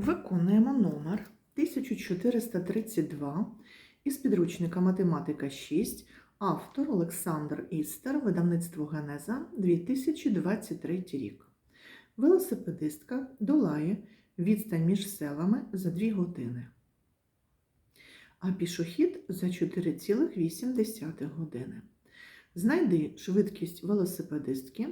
Виконуємо номер 1432 із підручника Математика 6, автор Олександр Істер, видавництво Генеза 2023 рік. Велосипедистка долає відстань між селами за 2 години, а пішохід за 4,8 години. Знайди швидкість велосипедистки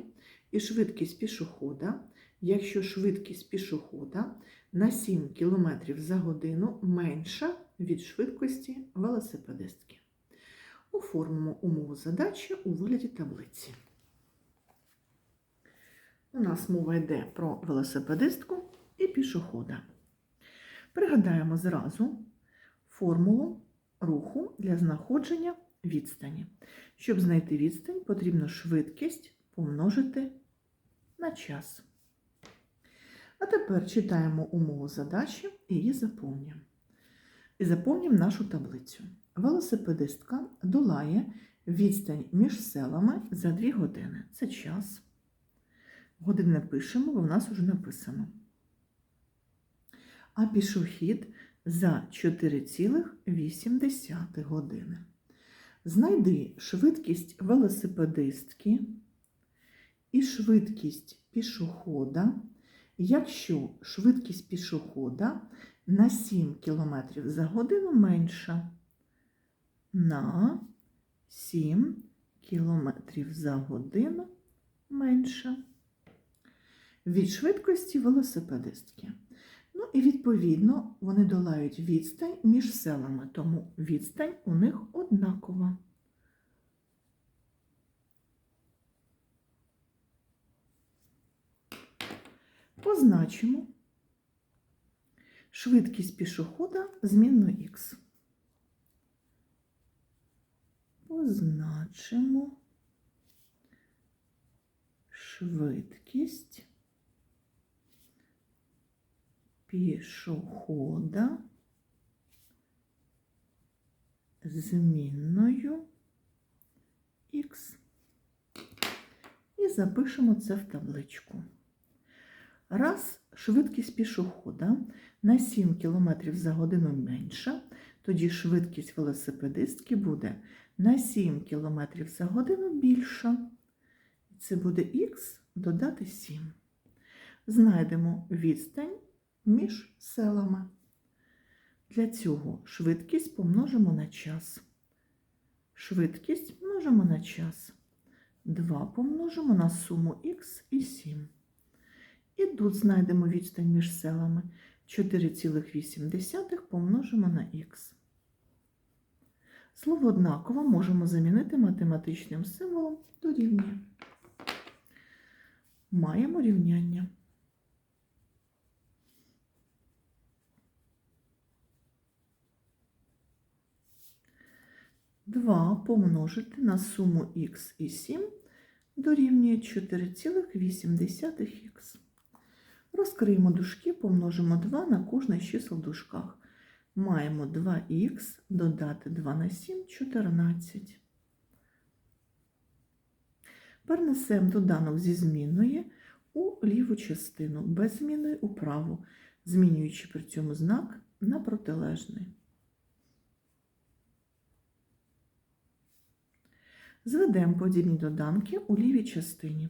і швидкість пішохода, якщо швидкість пішохода на 7 км за годину менша від швидкості велосипедистки. Оформимо умову задачі у вигляді таблиці. У нас мова йде про велосипедистку і пішохода. Пригадаємо зразу формулу руху для знаходження відстані. Щоб знайти відстань, потрібно швидкість помножити на час. А тепер читаємо умову задачі і її заповнюємо. І заповнюємо нашу таблицю. Велосипедистка долає відстань між селами за 2 години. Це час. Години не пишемо, бо в нас вже написано. А пішохід за 4,8 години. Знайди швидкість велосипедистки і швидкість пішохода, якщо швидкість пішохода на 7 км за годину менша. На 7 км за годину менша від швидкості велосипедистки. Ну і відповідно вони долають відстань між селами, тому відстань у них однакова. Позначимо швидкість пішохода змінною х. Позначимо швидкість пішохода змінною х. І запишемо це в табличку. Раз швидкість пішохода на 7 км за годину менша, тоді швидкість велосипедистки буде на 7 км за годину більша. Це буде х додати 7. Знайдемо відстань між селами. Для цього швидкість помножимо на час. Швидкість множимо на час. 2 помножимо на суму х і 7. І тут знайдемо відстань між селами 4,8 помножимо на х. Слово однаково можемо замінити математичним символом дорівнює. Маємо рівняння. Два помножити на суму х і 7 дорівнює 4,8х. Розкриємо дужки, помножимо 2 на кожне з чисел в дужках. Маємо 2х додати 2 на 7 14. Перенесемо доданок зі змінної у ліву частину, без зміни у праву, змінюючи при цьому знак на протилежний. Зведемо подібні доданки у лівій частині.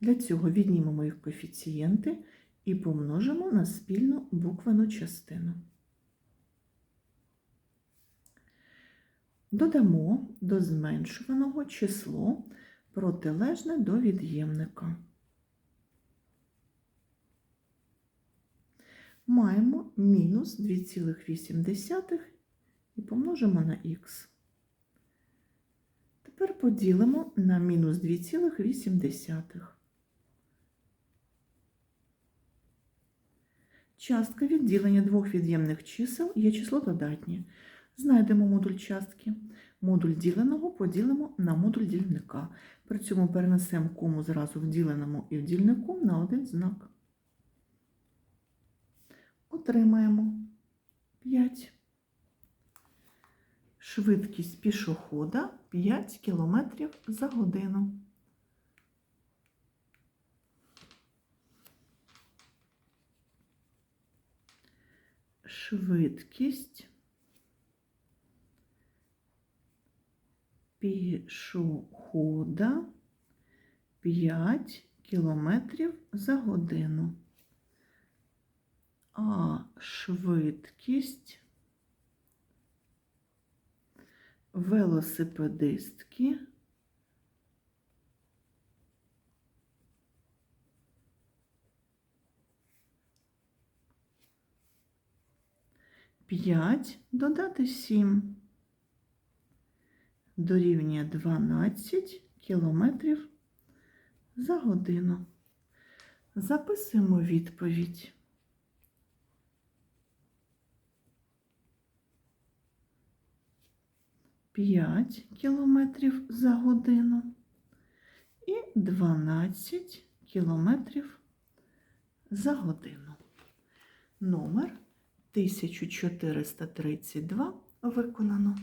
Для цього віднімемо їх коефіцієнти і помножимо на спільну буквену частину. Додамо до зменшуваного число протилежне до від'ємника. Маємо мінус 2,8 і помножимо на х. Тепер поділимо на мінус 2,8. Частка відділення двох від'ємних чисел є число додатнє. Знайдемо модуль частки. Модуль діленого поділимо на модуль дільника. При цьому перенесемо кому зразу в діленому і в дільнику на один знак. Отримаємо 5. Швидкість пішохода 5 км за годину. Швидкість пішохода 5 кілометрів за годину. А швидкість велосипедистки П'ять додати сім дорівнює 12 кілометрів за годину. Записуємо відповідь. П'ять кілометрів за годину і 12 кілометрів за годину. Номер 1432 виконано.